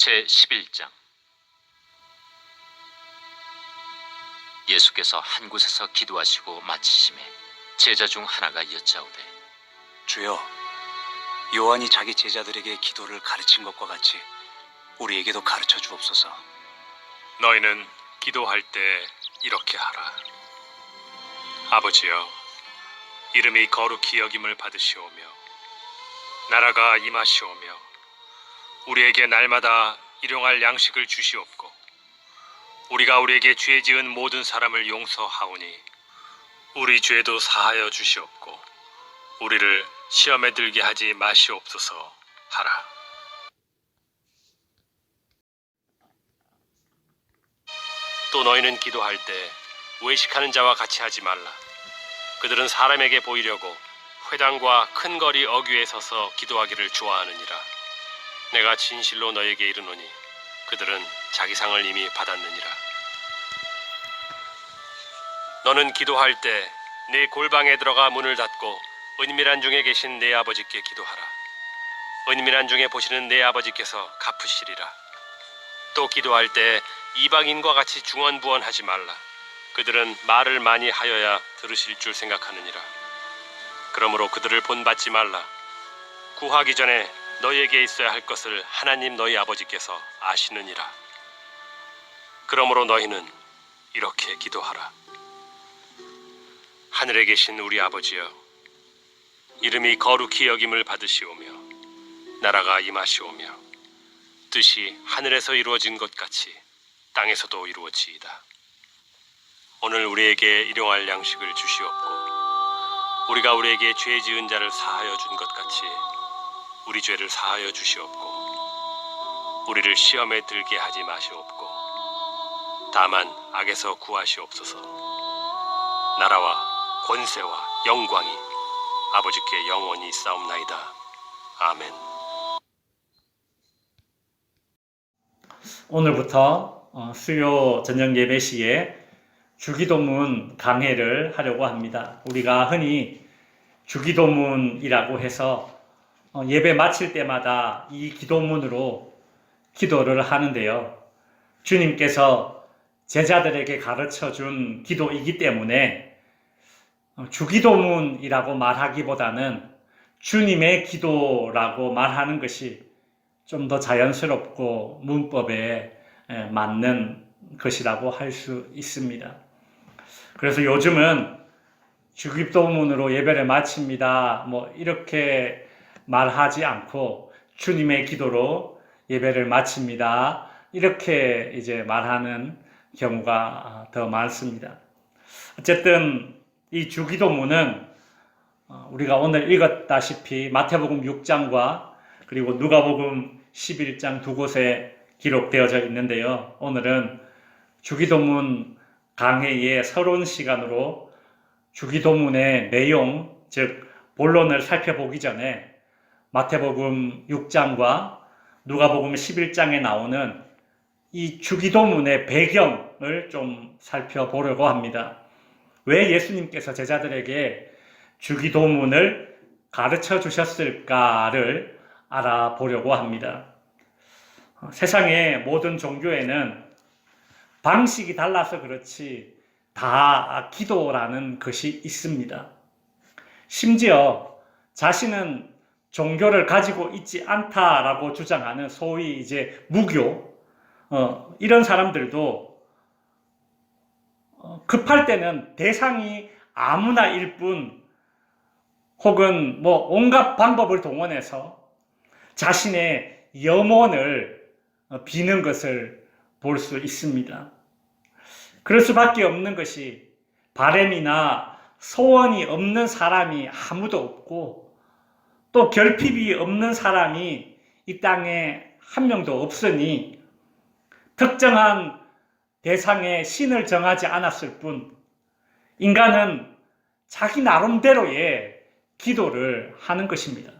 제 11장 예수께서 한 곳에서 기도하시고 마치심에 제자 중 하나가 여짜오되 주여, 요한이 자기 제자들에게 기도를 가르친 것과 같이 우리에게도 가르쳐 주옵소서. 너희는 기도할 때 이렇게 하라. 아버지여, 이름이 거룩히 여김을 받으시오며, 나라가 임하시오며, 우리에게 날마다 일용할 양식을 주시옵고, 우리가 우리에게 죄 지은 모든 사람을 용서하오니, 우리 죄도 사하여 주시옵고, 우리를 시험에 들게 하지 마시옵소서 하라. 또 너희는 기도할 때 외식하는 자와 같이 하지 말라. 그들은 사람에게 보이려고 회당과 큰 거리 어귀에 서서 기도하기를 좋아하느니라. 내가 진실로 너에게 이르노니 그들은 자기 상을 이미 받았느니라. 너는 기도할 때 네 골방에 들어가 문을 닫고 은밀한 중에 계신 내 아버지께 기도하라. 은밀한 중에 보시는 내 아버지께서 갚으시리라. 또 기도할 때 이방인과 같이 중언부언하지 말라. 그들은 말을 많이 하여야 들으실 줄 생각하느니라. 그러므로 그들을 본받지 말라. 구하기 전에 너희에게 있어야 할 것을 하나님 너희 아버지께서 아시느니라. 그러므로 너희는 이렇게 기도하라. 하늘에 계신 우리 아버지여, 이름이 거룩히 여김을 받으시오며, 나라가 임하시오며, 뜻이 하늘에서 이루어진 것 같이 땅에서도 이루어지이다. 오늘 우리에게 일용할 양식을 주시옵고 우리가 우리에게 죄 지은 자를 사하여 준 것 같이 우리 죄를 사하여 주시옵고 우리를 시험에 들게 하지 마시옵고 다만 악에서 구하시옵소서. 나라와 권세와 영광이 아버지께 영원히 싸움나이다. 아멘. 오늘부터 어, 수요 저녁 예배 시에 주기도문 강해를 하려고 합니다. 우리가 흔히 주기도문이라고 해서 어, 예배 마칠 때마다 이 기도문으로 기도를 하는데요. 주님께서 제자들에게 가르쳐 준 기도이기 때문에 어, 주기도문이라고 말하기보다는 주님의 기도라고 말하는 것이 좀 더 자연스럽고 문법에 에, 맞는 것이라고 할 수 있습니다. 그래서 요즘은 주기도문으로 예배를 마칩니다. 뭐 이렇게 말하지 않고 주님의 기도로 예배를 마칩니다. 이렇게 이제 말하는 경우가 더 많습니다. 어쨌든 이 주기도문은 어, 우리가 오늘 읽었다시피 마태복음 6장과 그리고 누가복음 11장 두 곳에 기록되어져 있는데요. 오늘은 주기도문 강해의 서론 시간으로 주기도문의 내용, 즉 본론을 살펴보기 전에 마태복음 6장과 누가복음 11장에 나오는 이 주기도문의 배경을 좀 살펴보려고 합니다. 왜 예수님께서 제자들에게 주기도문을 가르쳐 주셨을까를 알아보려고 합니다. 세상의 모든 종교에는 방식이 달라서 그렇지 다 기도라는 것이 있습니다. 심지어 자신은 종교를 가지고 있지 않다라고 주장하는 소위 이제 무교 어, 이런 사람들도 어, 급할 때는 대상이 아무나 일 뿐 혹은 뭐 온갖 방법을 동원해서 자신의 염원을 어, 비는 것을 볼 수 있습니다. 그럴 수밖에 없는 것이 바램이나 소원이 없는 사람이 아무도 없고 또 결핍이 없는 사람이 이 땅에 한 명도 없으니 특정한 대상의 신을 정하지 않았을 뿐 인간은 자기 나름대로의 기도를 하는 것입니다.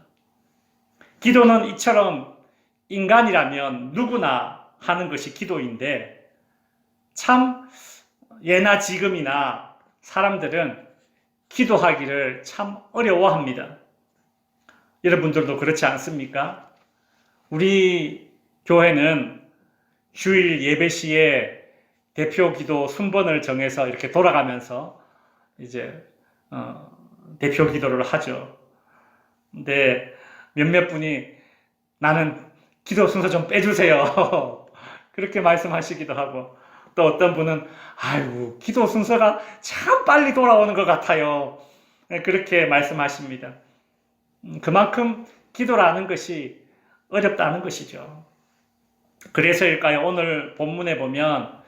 기도는 이처럼 인간이라면 누구나 하는 것이 기도인데 참 예나 지금이나 사람들은 기도하기를 참 어려워합니다. 여러분들도 그렇지 않습니까? 우리 교회는 주일 예배 시에 대표 기도 순번을 정해서 이렇게 돌아가면서 이제 어, 대표 기도를 하죠. 근데 몇몇 분이 나는 기도 순서 좀 빼주세요. 그렇게 말씀하시기도 하고 또 어떤 분은 아이고 기도 순서가 참 빨리 돌아오는 것 같아요. 네, 그렇게 말씀하십니다. 음, 그만큼 기도라는 것이 어렵다는 것이죠. 그래서일까요? 오늘 본문에 보면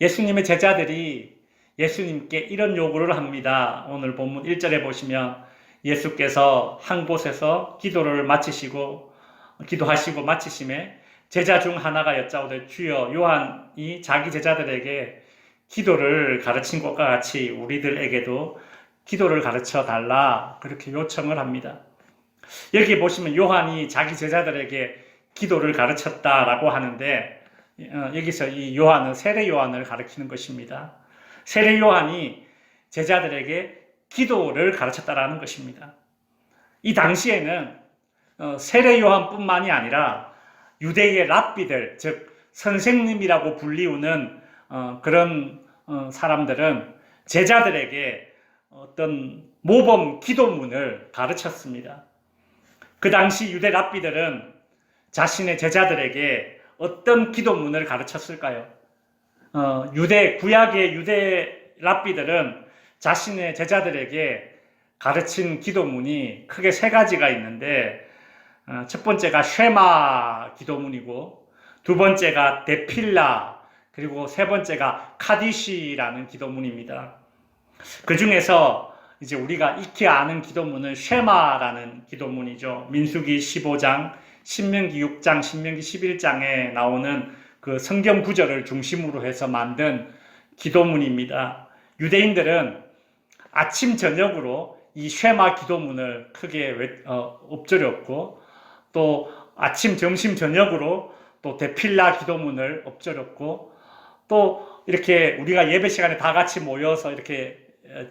예수님의 제자들이 예수님께 이런 요구를 합니다. 오늘 본문 1절에 보시면 예수께서 한 곳에서 기도를 마치시고 기도하시고 마치심에 제자 중 하나가 여짜오되 주여 요한이 자기 제자들에게 기도를 가르친 것과 같이 우리들에게도 기도를 가르쳐 달라 그렇게 요청을 합니다. 여기 보시면 요한이 자기 제자들에게 기도를 가르쳤다라고 하는데 어, 여기서 이 요한은 세례 요한을 가르치는 것입니다. 세례 요한이 제자들에게 기도를 가르쳤다라는 것입니다. 이 당시에는 어, 세례 요한뿐만이 아니라 유대의 랍비들 즉 선생님이라고 불리우는 어, 그런 어, 사람들은 제자들에게 어떤 모범 기도문을 가르쳤습니다. 그 당시 유대 랍비들은 자신의 제자들에게 어떤 기도문을 가르쳤을까요? 어, 유대 구약의 유대 랍비들은 자신의 제자들에게 가르친 기도문이 크게 세 가지가 있는데 어, 첫 번째가 쉐마 기도문이고 두 번째가 데필라 그리고 세 번째가 카디시라는 기도문입니다. 그 중에서 이제 우리가 익히 아는 기도문은 쉐마라는 기도문이죠. 민수기 15장, 신명기 6장, 신명기 11장에 나오는 그 성경 구절을 중심으로 해서 만든 기도문입니다. 유대인들은 아침 저녁으로 이 쉐마 기도문을 크게 외- 어, 엎드렸고 또 아침 점심 저녁으로 또 데필라 기도문을 엎드렸고 또 이렇게 우리가 예배 시간에 다 같이 모여서 이렇게 어,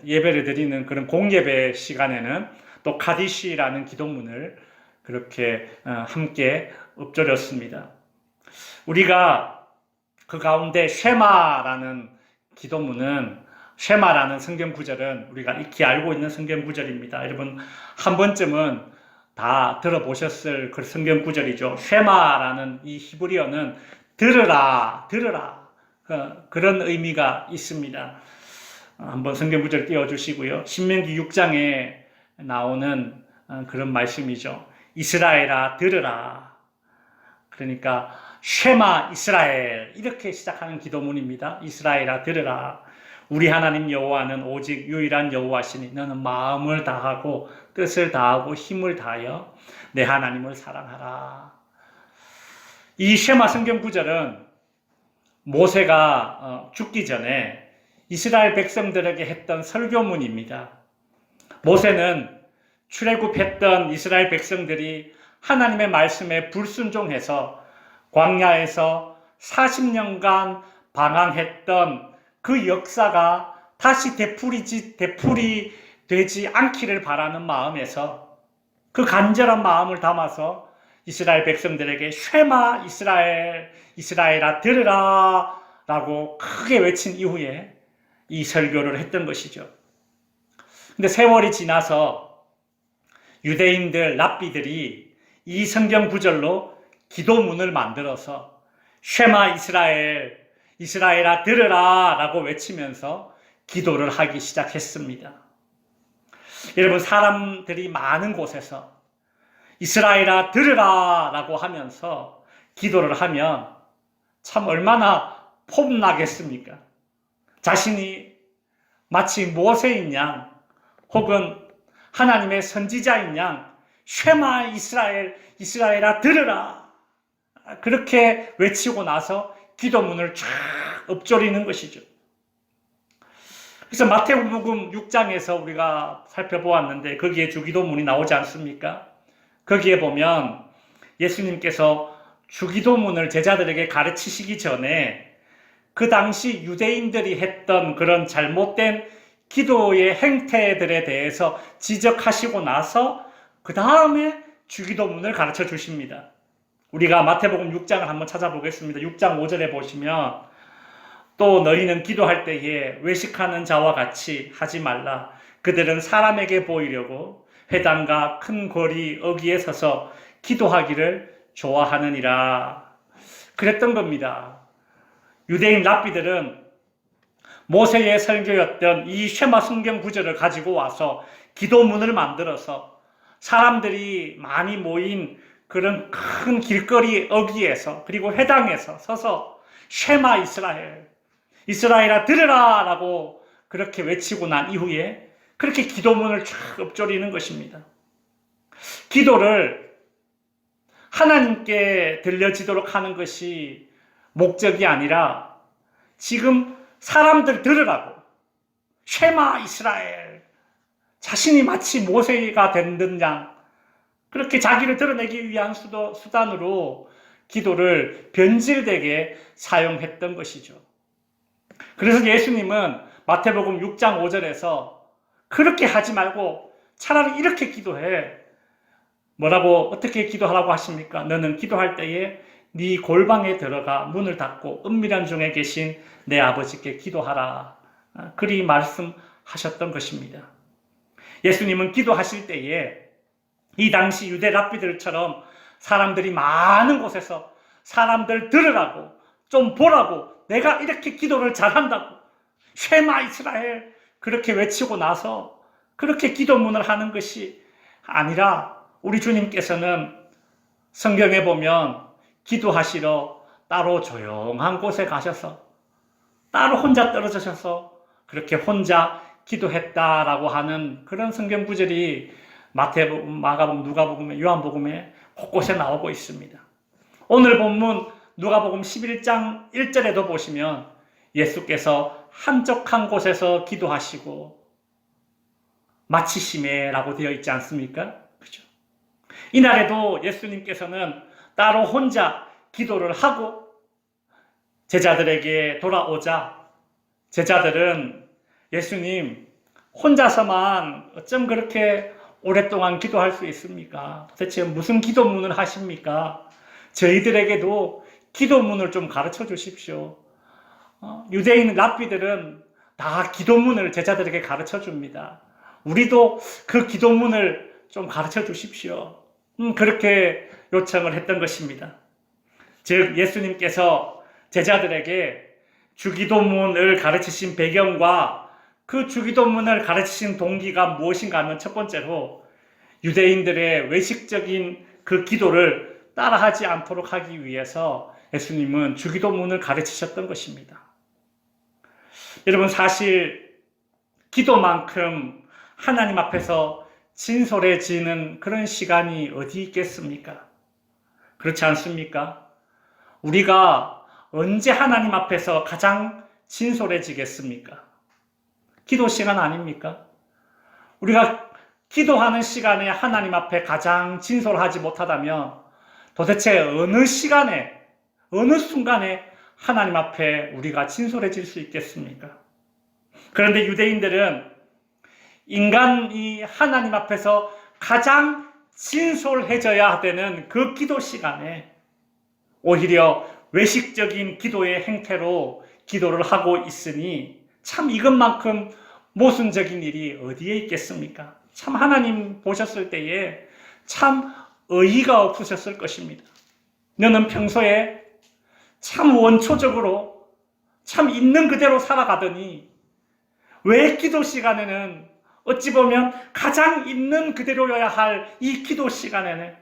예배를 드리는 그런 공예배 시간에는 또 카디시라는 기도문을 그렇게 어, 함께 엎드렸습니다. 우리가 그 가운데 쉐마라는 기도문은 쉐마라는 성경 구절은 우리가 익히 알고 있는 성경 구절입니다. 여러분 한 번쯤은 다 들어보셨을 그 성경 구절이죠. 쉐마라는 이 히브리어는 들으라, 들으라 어, 그런 의미가 있습니다. 어, 한번 성경 구절 띄워 주시고요. 신명기 6장에 나오는 어, 그런 말씀이죠. 이스라엘아 들으라. 그러니까 쉐마 이스라엘 이렇게 시작하는 기도문입니다. 이스라엘아 들으라. 우리 하나님 여호와는 오직 유일한 여호와시니 너는 마음을 다하고 뜻을 다하고 힘을 다하여 내 하나님을 사랑하라. 이 쉐마 성경 구절은 모세가 어, 죽기 전에 이스라엘 백성들에게 했던 설교문입니다. 모세는 출애굽했던 이스라엘 백성들이 하나님의 말씀에 불순종해서 광야에서 40년간 방황했던 그 역사가 다시 되풀이지 되풀이 되지 않기를 바라는 마음에서 그 간절한 마음을 담아서 이스라엘 백성들에게 쉐마 이스라엘 이스라엘아 들으라 라고 크게 외친 이후에 이 설교를 했던 것이죠. 근데 세월이 지나서 유대인들 랍비들이 이 성경 구절로 기도문을 만들어서 쉐마 이스라엘 이스라엘아 들으라 라고 외치면서 기도를 하기 시작했습니다. 여러분 사람들이 많은 곳에서 이스라엘아 들으라 라고 하면서 기도를 하면 참 얼마나 폼나겠습니까? 자신이 마치 모세인 양 혹은 하나님의 선지자인 양 쉐마 이스라엘 이스라엘아 들으라 그렇게 외치고 나서 기도문을 쫙 엎조리는 것이죠. 그래서 마태복음 6장에서 우리가 살펴보았는데 거기에 주기도문이 나오지 않습니까? 거기에 보면 예수님께서 주기도문을 제자들에게 가르치시기 전에 그 당시 유대인들이 했던 그런 잘못된 기도의 행태들에 대해서 지적하시고 나서 그 다음에 주기도문을 가르쳐 주십니다. 우리가 마태복음 6장을 한번 찾아보겠습니다. 6장 5절에 보시면 또 너희는 기도할 때에 외식하는 자와 같이 하지 말라. 그들은 사람에게 보이려고 회당과 큰 거리 어기에 서서 기도하기를 좋아하느니라. 그랬던 겁니다. 유대인 랍비들은 모세의 설교였던 이 쉐마 성경 구절을 가지고 와서 기도문을 만들어서 사람들이 많이 모인 그런 큰 길거리 어기에서 그리고 회당에서 서서 쉐마 이스라엘 이스라엘아 들으라 라고 그렇게 외치고 난 이후에 그렇게 기도문을 쫙 읊조리는 것입니다. 기도를 하나님께 들려지도록 하는 것이 목적이 아니라 지금 사람들 들으라고 쉐마 이스라엘 자신이 마치 모세가 된듯양 그렇게 자기를 드러내기 위한 수도, 수단으로 기도를 변질되게 사용했던 것이죠. 그래서 예수님은 마태복음 6장 5절에서 그렇게 하지 말고 차라리 이렇게 기도해. 뭐라고 어떻게 기도하라고 하십니까? 너는 기도할 때에 네 골방에 들어가 문을 닫고 은밀한 중에 계신 내 아버지께 기도하라. 아, 그리 말씀하셨던 것입니다. 예수님은 기도하실 때에 이 당시 유대 랍비들처럼 사람들이 많은 곳에서 사람들 들으라고 좀 보라고 내가 이렇게 기도를 잘한다고 쉐마 이스라엘 그렇게 외치고 나서 그렇게 기도문을 하는 것이 아니라 우리 주님께서는 성경에 보면 기도하시러 따로 조용한 곳에 가셔서 따로 혼자 떨어지셔서 그렇게 혼자 기도했다라고 하는 그런 성경 구절이 마태복음, 마가복음, 누가복음, 요한복음에 곳곳에 나오고 있습니다. 오늘 본문 누가복음 11장 1절에도 보시면 예수께서 한적한 곳에서 기도하시고 마치심에라고 되어 있지 않습니까? 그죠? 이날에도 예수님께서는 따로 혼자 기도를 하고 제자들에게 돌아오자 제자들은 예수님 혼자서만 어쩜 그렇게 오랫동안 기도할 수 있습니까? 도대체 무슨 기도문을 하십니까? 저희들에게도 기도문을 좀 가르쳐 주십시오. 어, 유대인 랍비들은 다 기도문을 제자들에게 가르쳐 줍니다. 우리도 그 기도문을 좀 가르쳐 주십시오. 음, 그렇게 요청을 했던 것입니다. 즉, 예수님께서 제자들에게 주기도문을 가르치신 배경과 그 주기도문을 가르치신 동기가 무엇인가 하면 첫 번째로 유대인들의 외식적인 그 기도를 따라하지 않도록 하기 위해서 예수님은 주기도문을 가르치셨던 것입니다. 여러분 사실 기도만큼 하나님 앞에서 진솔해지는 그런 시간이 어디 있겠습니까? 그렇지 않습니까? 우리가 언제 하나님 앞에서 가장 진솔해지겠습니까? 기도 시간 아닙니까? 우리가 기도하는 시간에 하나님 앞에 가장 진솔하지 못하다면 도대체 어느 시간에, 어느 순간에 하나님 앞에 우리가 진솔해질 수 있겠습니까? 그런데 유대인들은 인간이 하나님 앞에서 가장 진솔해져야 되는 그 기도 시간에 오히려 외식적인 기도의 행태로 기도를 하고 있으니 참 이것만큼 모순적인 일이 어디에 있겠습니까? 참 하나님 보셨을 때에 참 의의가 없으셨을 것입니다. 너는 평소에 참 원초적으로 참 있는 그대로 살아가더니 왜 기도 시간에는 어찌 보면 가장 있는 그대로여야 할 이 기도 시간에는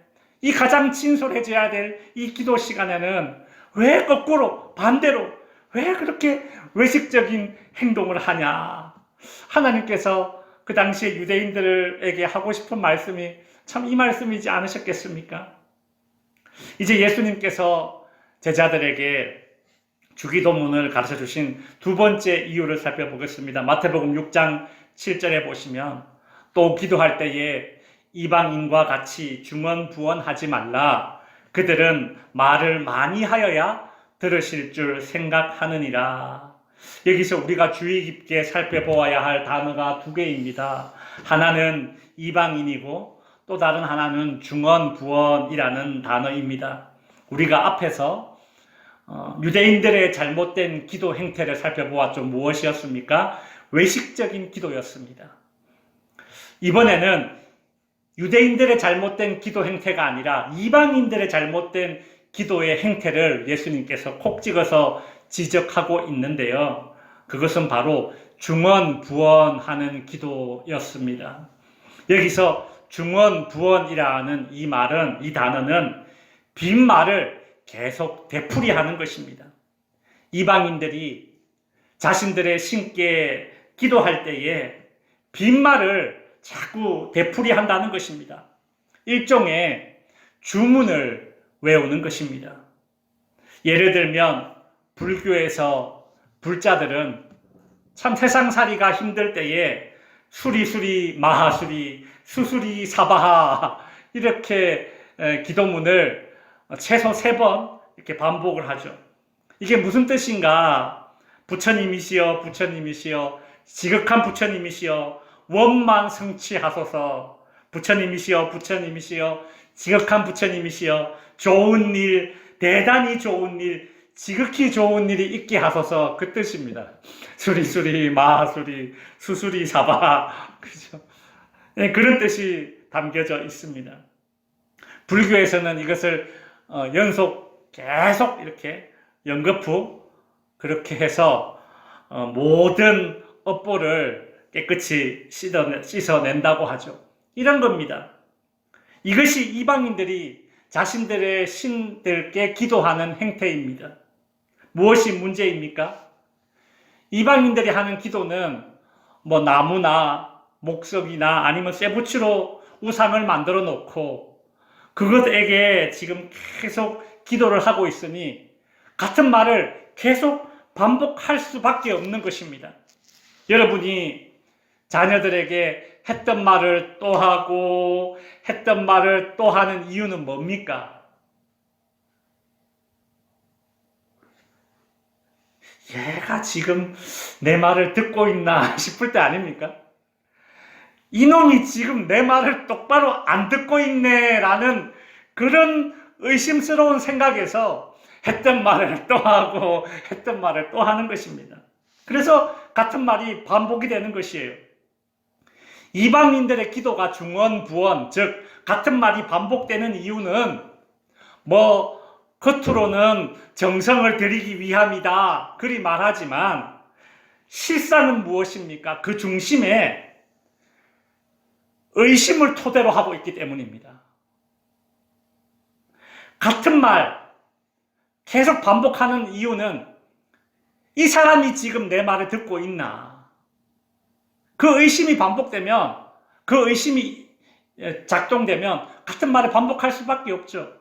이 가장 진솔해져야 될 이 기도 시간에는 왜 거꾸로 반대로 왜 그렇게 외식적인 행동을 하냐? 하나님께서 그 당시에 유대인들에게 하고 싶은 말씀이 참 이 말씀이지 않으셨겠습니까? 이제 예수님께서 제자들에게 주기도문을 가르쳐 주신 두 번째 이유를 살펴보겠습니다. 마태복음 6장 7절에 보시면 또 기도할 때에 이방인과 같이 중언 부언하지 말라. 그들은 말을 많이 하여야 들으실 줄 생각하느니라. 여기서 우리가 주의 깊게 살펴보아야 할 단어가 두 개입니다. 하나는 이방인이고 또 다른 하나는 중언 부언이라는 단어입니다. 우리가 앞에서 어, 유대인들의 잘못된 기도 행태를 살펴보았죠. 무엇이었습니까? 외식적인 기도였습니다. 이번에는 유대인들의 잘못된 기도 행태가 아니라 이방인들의 잘못된 기도의 행태를 예수님께서 콕 찍어서 지적하고 있는데요. 그것은 바로 중언부언하는 기도였습니다. 여기서 중언부언이라는 이 말은 이 단어는 빈말을 계속 되풀이하는 것입니다. 이방인들이 자신들의 신께 기도할 때에 빈말을 자꾸 되풀이한다는 것입니다. 일종의 주문을 외우는 것입니다. 예를 들면 불교에서 불자들은 참 세상살이가 힘들 때에 수리수리 마하수리 수수리 사바하 이렇게 에, 기도문을 최소 세 번 이렇게 반복을 하죠. 이게 무슨 뜻인가? 부처님이시여 부처님이시여 지극한 부처님이시여 원만 성취하소서 부처님이시여 부처님이시여 지극한 부처님이시여 좋은 일 대단히 좋은 일 지극히 좋은 일이 있게 하소서 그 뜻입니다. 수리수리 마하수리 수수리 사바 그죠? 네, 그런 뜻이 담겨져 있습니다. 불교에서는 이것을 어, 연속 계속 이렇게 연거푸 그렇게 해서 어, 모든 업보를 깨끗이 씻어낸다고 하죠. 이런 겁니다. 이것이 이방인들이 자신들의 신들께 기도하는 행태입니다. 무엇이 문제입니까? 이방인들이 하는 기도는 뭐 나무나 목석이나 아니면 쇠붙이로 우상을 만들어 놓고 그것에게 지금 계속 기도를 하고 있으니 같은 말을 계속 반복할 수밖에 없는 것입니다. 여러분이 자녀들에게 했던 말을 또 하고 했던 말을 또 하는 이유는 뭡니까? 얘가 지금 내 말을 듣고 있나 싶을 때 아닙니까? 이놈이 지금 내 말을 똑바로 안 듣고 있네 라는 그런 의심스러운 생각에서 했던 말을 또 하고 했던 말을 또 하는 것입니다. 그래서 같은 말이 반복이 되는 것이에요. 이방인들의 기도가 중언 부언, 즉 같은 말이 반복되는 이유는 뭐 겉으로는 정성을 들이기 위함이다 그리 말하지만 실상은 무엇입니까? 그 중심에 의심을 토대로 하고 있기 때문입니다. 같은 말 계속 반복하는 이유는 이 사람이 지금 내 말을 듣고 있나? 그 의심이 반복되면 그 의심이 작동되면 같은 말을 반복할 수밖에 없죠.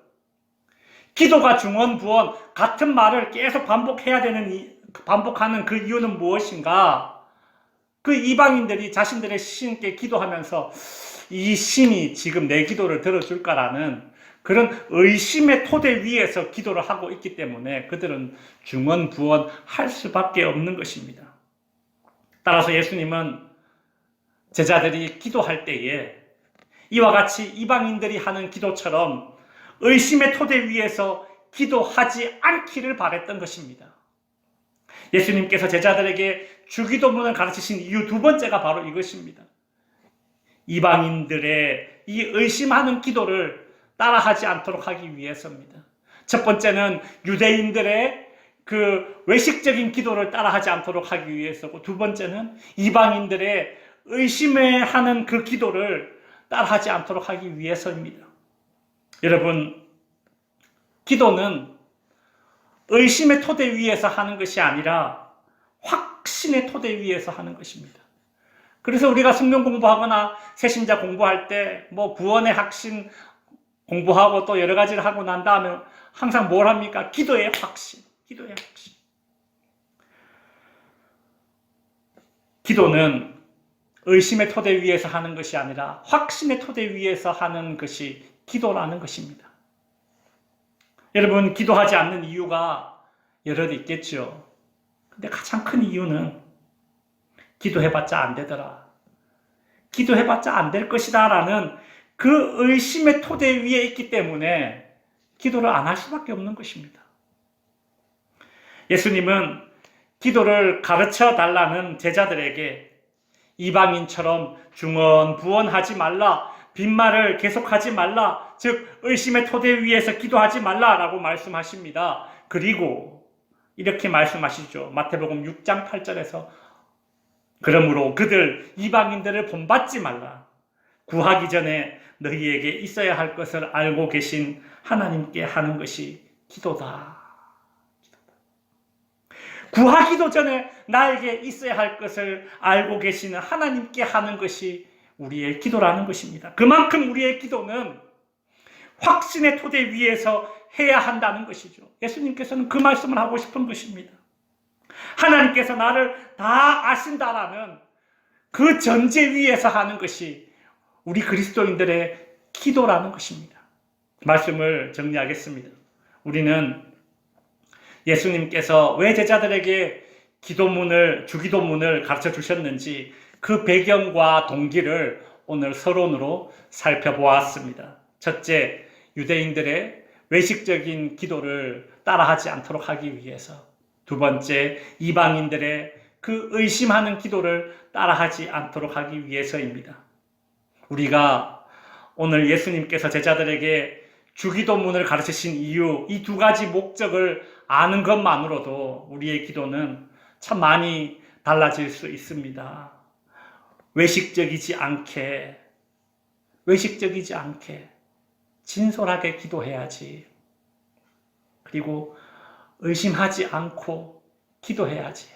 기도가 중언부언 같은 말을 계속 반복해야 되는 이, 반복하는 그 이유는 무엇인가? 그 이방인들이 자신들의 신께 기도하면서 이 신이 지금 내 기도를 들어줄까라는 그런 의심의 토대 위에서 기도를 하고 있기 때문에 그들은 중언부언 할 수밖에 없는 것입니다. 따라서 예수님은 제자들이 기도할 때에 이와 같이 이방인들이 하는 기도처럼 의심의 토대 위에서 기도하지 않기를 바랬던 것입니다. 예수님께서 제자들에게 주기도문을 가르치신 이유 두 번째가 바로 이것입니다. 이방인들의 이 의심하는 기도를 따라하지 않도록 하기 위해서입니다. 첫 번째는 유대인들의 그 외식적인 기도를 따라하지 않도록 하기 위해서고 두 번째는 이방인들의 의심해 하는 그 기도를 따라하지 않도록 하기 위해서입니다. 여러분, 기도는 의심의 토대 위에서 하는 것이 아니라 확신의 토대 위에서 하는 것입니다. 그래서 우리가 성경 공부하거나 새신자 공부할 때 뭐 구원의 확신 공부하고 또 여러 가지를 하고 난 다음에 항상 뭘 합니까? 기도의 확신. 기도의 확신. 기도는 의심의 토대 위에서 하는 것이 아니라 확신의 토대 위에서 하는 것이 기도라는 것입니다. 여러분, 기도하지 않는 이유가 여러 있겠죠. 근데 가장 큰 이유는 기도해봤자 안 되더라. 기도해봤자 안 될 것이다. 라는 그 의심의 토대 위에 있기 때문에 기도를 안 할 수밖에 없는 것입니다. 예수님은 기도를 가르쳐 달라는 제자들에게 이방인처럼 중언부언하지 말라, 빈말을 계속하지 말라, 즉 의심의 토대 위에서 기도하지 말라라고 말씀하십니다. 그리고 이렇게 말씀하시죠. 마태복음 6장 8절에서 그러므로 그들 이방인들을 본받지 말라. 구하기 전에 너희에게 있어야 할 것을 알고 계신 하나님께 하는 것이 기도다. 구하기도 전에 나에게 있어야 할 것을 알고 계시는 하나님께 하는 것이 우리의 기도라는 것입니다. 그만큼 우리의 기도는 확신의 토대 위에서 해야 한다는 것이죠. 예수님께서는 그 말씀을 하고 싶은 것입니다. 하나님께서 나를 다 아신다라는 그 전제 위에서 하는 것이 우리 그리스도인들의 기도라는 것입니다. 말씀을 정리하겠습니다. 우리는 예수님께서 왜 제자들에게 기도문을, 주기도문을 가르쳐 주셨는지 그 배경과 동기를 오늘 서론으로 살펴보았습니다. 첫째, 유대인들의 외식적인 기도를 따라하지 않도록 하기 위해서. 두 번째, 이방인들의 그 의심하는 기도를 따라하지 않도록 하기 위해서입니다. 우리가 오늘 예수님께서 제자들에게 주기도문을 가르치신 이유, 이 두 가지 목적을 아는 것만으로도 우리의 기도는 참 많이 달라질 수 있습니다. 외식적이지 않게, 외식적이지 않게, 진솔하게 기도해야지. 그리고 의심하지 않고 기도해야지.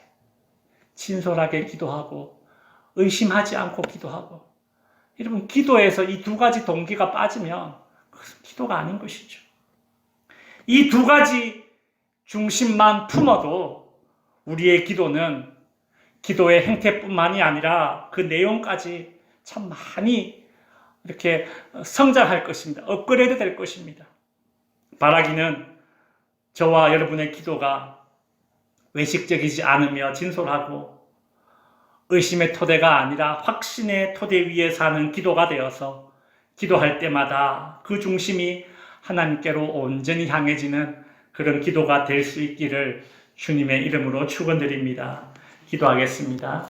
진솔하게 기도하고, 의심하지 않고 기도하고. 여러분, 기도에서 이 두 가지 동기가 빠지면 그것은 기도가 아닌 것이죠. 이 두 가지 중심만 품어도 우리의 기도는 기도의 행태뿐만이 아니라 그 내용까지 참 많이 이렇게 성장할 것입니다. 업그레이드 될 것입니다. 바라기는 저와 여러분의 기도가 외식적이지 않으며 진솔하고 의심의 토대가 아니라 확신의 토대 위에 사는 기도가 되어서 기도할 때마다 그 중심이 하나님께로 온전히 향해지는 그런 기도가 될 수 있기를 주님의 이름으로 축원드립니다. 기도하겠습니다.